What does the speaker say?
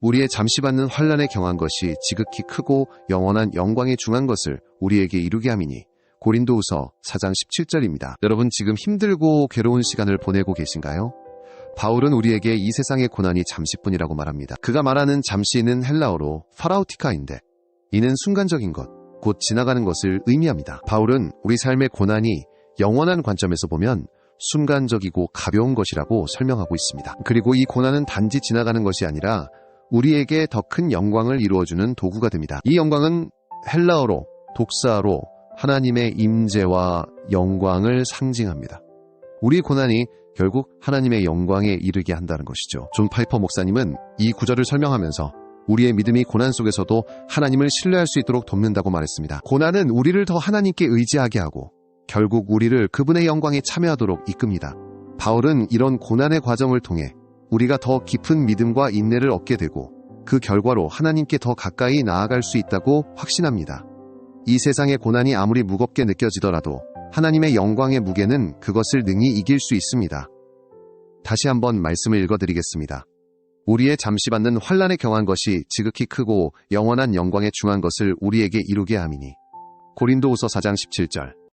우리의 잠시 받는 환란에 경한 것이 지극히 크고 영원한 영광에 중한 것을 우리에게 이루게 함이니 고린도후서 4장 17절입니다. 여러분 지금 힘들고 괴로운 시간을 보내고 계신가요? 바울은 우리에게 이 세상의 고난이 잠시뿐이라고 말합니다. 그가 말하는 잠시는 헬라어로 파라우티카인데 이는 순간적인 것, 곧 지나가는 것을 의미합니다. 바울은 우리 삶의 고난이 영원한 관점에서 보면 순간적이고 가벼운 것이라고 설명하고 있습니다. 그리고 이 고난은 단지 지나가는 것이 아니라 우리에게 더 큰 영광을 이루어주는 도구가 됩니다. 이 영광은 헬라어로 독사로 하나님의 임재와 영광을 상징합니다. 우리 고난이 결국 하나님의 영광에 이르게 한다는 것이죠. 존 파이퍼 목사님은 이 구절을 설명하면서 우리의 믿음이 고난 속에서도 하나님을 신뢰할 수 있도록 돕는다고 말했습니다. 고난은 우리를 더 하나님께 의지하게 하고 결국 우리를 그분의 영광에 참여하도록 이끕니다. 바울은 이런 고난의 과정을 통해 우리가 더 깊은 믿음과 인내를 얻게 되고 그 결과로 하나님께 더 가까이 나아갈 수 있다고 확신합니다. 이 세상의 고난이 아무리 무겁게 느껴지더라도 하나님의 영광의 무게는 그것을 능히 이길 수 있습니다. 다시 한번 말씀을 읽어드리겠습니다. 우리의 잠시 받는 환란에 경한 것이 지극히 크고 영원한 영광에 중한 것을 우리에게 이루게 함이니. 고린도후서 4장 17절